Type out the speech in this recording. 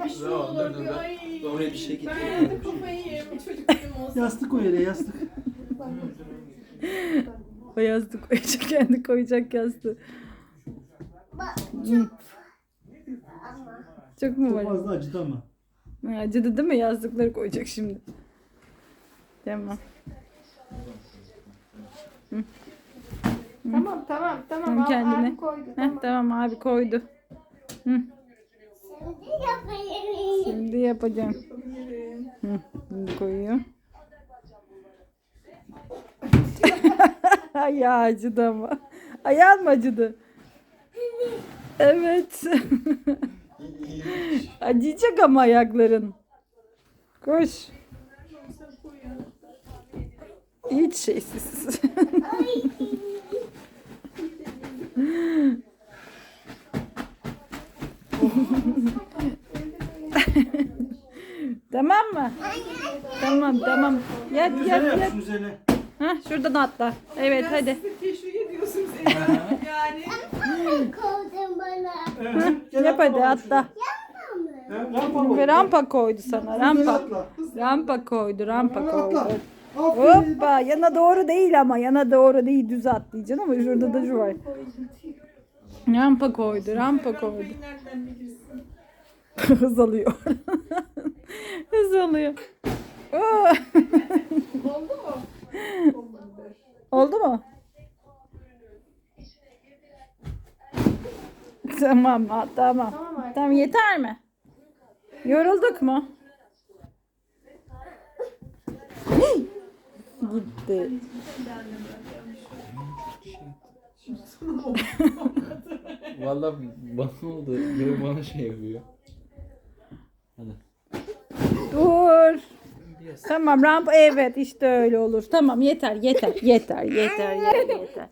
Ay bir şey olur dur. Ay. Oraya bir şey Ben getireyim. de kafayı yerim. Çocuk benim olsun. Yastık o yere yastık. O yastık koyacak kendi koyacak yastığı. Hı. Çok mu Çok var? fazla acıdı ama. Ha, Acıdı değil mi? Yazdıkları koyacak şimdi. Tamam. Tamam tamam tamam. Tamam, Al, kendine. Abi koydu. Heh, Tamam. tamam abi koydu. Hı, Şimdi yapacağım. Hı, şimdi koyuyor. ya acıdı ama. Ayağın mı acıdı? Evet. Acıyacak ama ayakların. Koş. Hiç şeysiz. tamam mı? Tamam tamam. Yat yat yat. üzerine. Hah şuradan atla. Evet Ben hadi. sizi teşvik ediyorsunuz Ela. Yani. Koydun bana. Gel Yap hadi atla. şuraya. Ha, rampa koy. Ve rampa koydu sana. Rampa. atla. Rampa koydu. Rampa Atla. koydu. Aferin. Hoppa yana doğru değil ama yana doğru değil düz atlayacaksın ama şurada da şu var. Rampa koydu. Rampa koydu. Nereden bilirsin? Hız alıyor. Hız alıyor. Oo. Oldu mu? Oldu mu? Tamam, tamam. Tamam. Tamam yeter mi? Yorulduk mu? Gitti. Valla bana oldu. Biri bana şey yapıyor. Hadi. Tamam ramp evet işte öyle olur. Tamam yeter yeter yeter yeter yeter yeter.